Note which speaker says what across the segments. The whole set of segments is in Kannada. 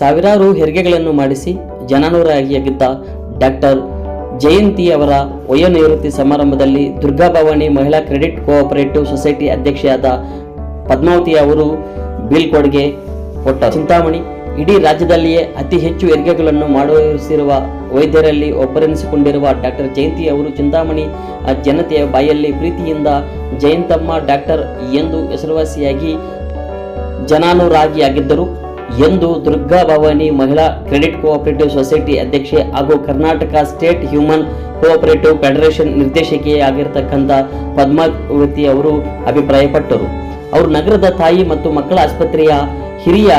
Speaker 1: ಸಾವಿರಾರು ಹೆರಿಗೆಗಳನ್ನು ಮಾಡಿಸಿ ಜನನೂರಾಗಿಯಾಗಿದ್ದ ಡಾಕ್ಟರ್ ಜಯಂತಿ ಅವರ ವಯೋನಿವೃತ್ತಿ ಸಮಾರಂಭದಲ್ಲಿ ದುರ್ಗಾಭವಾನಿ ಮಹಿಳಾ ಕ್ರೆಡಿಟ್ ಕೋಆಪರೇಟಿವ್ ಸೊಸೈಟಿ ಅಧ್ಯಕ್ಷೆಯಾದ ಪದ್ಮಾವತಿ ಅವರು ಬೀಳ್ಕೊಡುಗೆ ಕೊಟ್ಟ ಚಿಂತಾಮಣಿ, ಇಡೀ ರಾಜ್ಯದಲ್ಲಿಯೇ ಅತಿ ಹೆಚ್ಚು ಹೆರಿಗೆಗಳನ್ನು ಮಾಡುತ್ತಿರುವ ವೈದ್ಯರಲ್ಲಿ ಒಬ್ಬರೆನಿಸಿಕೊಂಡಿರುವ ಡಾಕ್ಟರ್ ಜಯಂತಿ ಅವರು ಚಿಂತಾಮಣಿ ಜನತೆಯ ಬಾಯಲ್ಲಿ ಪ್ರೀತಿಯಿಂದ ಜಯಂತಮ್ಮ ಡಾಕ್ಟರ್ ಎಂದು ಹೆಸರುವಾಸಿಯಾಗಿ ಜನಾನುರಾಗಿಯಾಗಿದ್ದರು. ಎಂದು ದುರ್ಗಾ ಭವಾನಿ ಮಹಿಳಾ ಕ್ರೆಡಿಟ್ ಕೋಆಪರೇಟಿವ್ ಸೊಸೈಟಿ ಅಧ್ಯಕ್ಷೆ ಹಾಗೂ Karnataka state human cooperative federation ನಿರ್ದೇಶಕಿಯಾಗಿರ್ತಕ್ಕಂಥ Padmavathi ಅವರು ಅಭಿಪ್ರಾಯಪಟ್ಟರು. ಅವರು ನಗರದ ತಾಯಿ ಮತ್ತು ಮಕ್ಕಳ ಆಸ್ಪತ್ರೆಯ ಹಿರಿಯ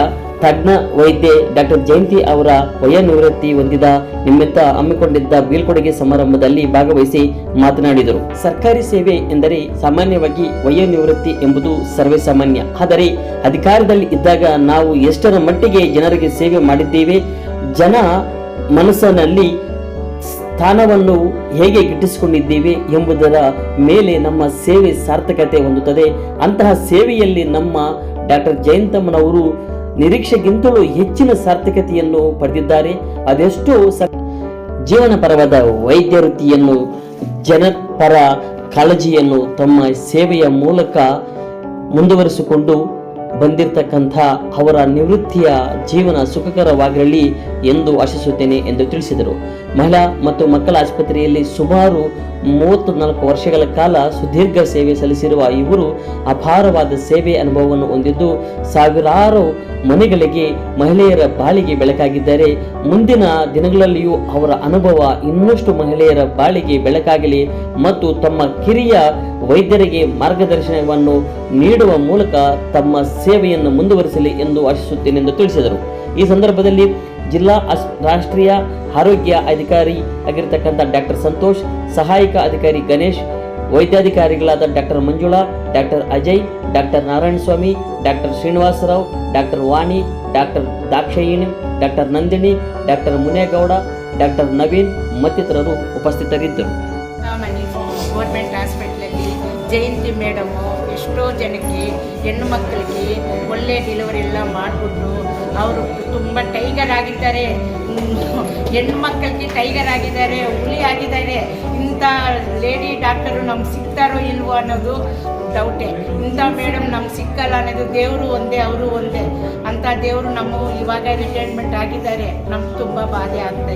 Speaker 1: ತಜ್ಞ ವೈದ್ಯೆ ಡಾಕ್ಟರ್ ಜಯಂತಿ ಅವರ ವಯೋನಿವೃತ್ತಿ ಹೊಂದಿದ ನಿಮಿತ್ತ ಹಮ್ಮಿಕೊಂಡಿದ್ದ ಬೀಳ್ಕೊಡುಗೆ ಸಮಾರಂಭದಲ್ಲಿ ಭಾಗವಹಿಸಿ ಮಾತನಾಡಿದರು. ಸರ್ಕಾರಿ ಸೇವೆ ಎಂದರೆ ಸಾಮಾನ್ಯವಾಗಿ ವಯೋನಿವೃತ್ತಿ ಎಂಬುದು ಸರ್ವೇ ಸಾಮಾನ್ಯ ಆದರೆ ಅಧಿಕಾರದಲ್ಲಿ ಇದ್ದಾಗ ನಾವು ಎಷ್ಟರ ಮಟ್ಟಿಗೆ ಜನರಿಗೆ ಸೇವೆ ಮಾಡಿದ್ದೇವೆ, ಜನ ಮನಸ್ಸಿನಲ್ಲಿ ಸ್ಥಾನವನ್ನು ಹೇಗೆ ಗಿಟ್ಟಿಸಿಕೊಂಡಿದ್ದೇವೆ ಎಂಬುದರ ಮೇಲೆ ನಮ್ಮ ಸೇವೆ ಸಾರ್ಥಕತೆ ಹೊಂದುತ್ತದೆ. ಅಂತಹ ಸೇವೆಯಲ್ಲಿ ನಮ್ಮ ಡಾಕ್ಟರ್ ಜಯಂತಮ್ಮನವರು ನಿರೀಕ್ಷೆಗಿಂತಲೂ ಹೆಚ್ಚಿನ ಸಾರ್ಥಕತೆಯನ್ನು ಪಡೆದಿದ್ದಾರೆ. ಅದೆಷ್ಟು ಜೀವನ ಪರವಾದ ವೈದ್ಯ ವೃತ್ತಿಯನ್ನು ಜನಪರ ಕಾಳಜಿಯನ್ನು ತಮ್ಮ ಸೇವೆಯ ಮೂಲಕ ಮುಂದುವರಿಸಿಕೊಂಡು ಬಂದಿರತಕ್ಕಂಥ ಅವರ ನಿವೃತ್ತಿಯ ಜೀವನ ಸುಖಕರವಾಗಿರಲಿ ಎಂದು ಆಶಿಸುತ್ತೇನೆ ಎಂದು ತಿಳಿಸಿದರು. ಮಹಿಳಾ ಮತ್ತು ಮಕ್ಕಳ ಆಸ್ಪತ್ರೆಯಲ್ಲಿ ಸುಮಾರು ಮೂವತ್ತು ನಾಲ್ಕು ವರ್ಷಗಳ ಕಾಲ ಸುದೀರ್ಘ ಸೇವೆ ಸಲ್ಲಿಸಿರುವ ಇವರು ಅಪಾರವಾದ ಸೇವೆ ಅನುಭವವನ್ನು ಹೊಂದಿದ್ದು, ಸಾವಿರಾರು ಮನೆಗಳಿಗೆ ಮಹಿಳೆಯರ ಬಾಳಿಗೆ ಬೆಳಕಾಗಿದ್ದಾರೆ ಮುಂದಿನ ದಿನಗಳಲ್ಲಿಯೂ ಅವರ ಅನುಭವ ಇನ್ನಷ್ಟು ಮಹಿಳೆಯರ ಬಾಳಿಗೆ ಬೆಳಕಾಗಲಿ ಮತ್ತು ತಮ್ಮ ಕಿರಿಯ ವೈದ್ಯರಿಗೆ ಮಾರ್ಗದರ್ಶನವನ್ನು ನೀಡುವ ಮೂಲಕ ತಮ್ಮ ಸೇವೆಯನ್ನು ಮುಂದುವರಿಸಲಿ ಎಂದು ಆಶಿಸುತ್ತೇನೆ ಎಂದು ತಿಳಿಸಿದರು. ಈ ಸಂದರ್ಭದಲ್ಲಿ ಜಿಲ್ಲಾ ರಾಷ್ಟ್ರೀಯ ಆರೋಗ್ಯ ಅಧಿಕಾರಿ ಆಗಿರತಕ್ಕಂಥ ಡಾಕ್ಟರ್ ಸಂತೋಷ್, ಸಹಾಯಕ ಅಧಿಕಾರಿ Ganesh ವೈದ್ಯಾಧಿಕಾರಿಗಳಾದ doctor Manjula, doctor Ajay, doctor Narayanaswamy, doctor Srinivasarao, doctor Vani, doctor Dakshayini, doctor Nandini, doctor Munegowda, doctor Naveen ಮತ್ತಿತರರು ಉಪಸ್ಥಿತರಿದ್ದರು.
Speaker 2: ಜಯಂತಿ ಮೇಡಮು, ಎಷ್ಟೋ ಜನಕ್ಕೆ, ಹೆಣ್ಣು ಮಕ್ಕಳಿಗೆ ಒಳ್ಳೆ ಡೆಲಿವರಿ ಎಲ್ಲ ಮಾಡಿಬಿಟ್ಟು ಅವರು ತುಂಬ ಟೈಗರ್ ಆಗಿದ್ದಾರೆ. ಹೆಣ್ಣು ಮಕ್ಕಳಿಗೆ ಟೈಗರ್ ಆಗಿದ್ದಾರೆ, ಹುಲಿ ಆಗಿದ್ದಾರೆ. ಇಂಥ ಲೇಡಿ ಡಾಕ್ಟರು ನಮ್ಗೆ ಸಿಗ್ತಾರೋ ಇಲ್ವೋ ಅನ್ನೋದು ಡೌಟೇ ಇಂಥ ಮೇಡಮ್ ನಮ್ಗೆ ಸಿಕ್ಕಲ್ಲ ಅನ್ನೋದು ದೇವರು ಒಂದೇ, ಅವರು ಒಂದೇ. ಅಂಥ ದೇವರು ನಮ್ಮ ಇವಾಗ ರಿಟೈರ್ಮೆಂಟ್ ಆಗಿದ್ದಾರೆ. ನಮ್ಗೆ ತುಂಬ ಬಾಧೆ ಆಗ್ತಾ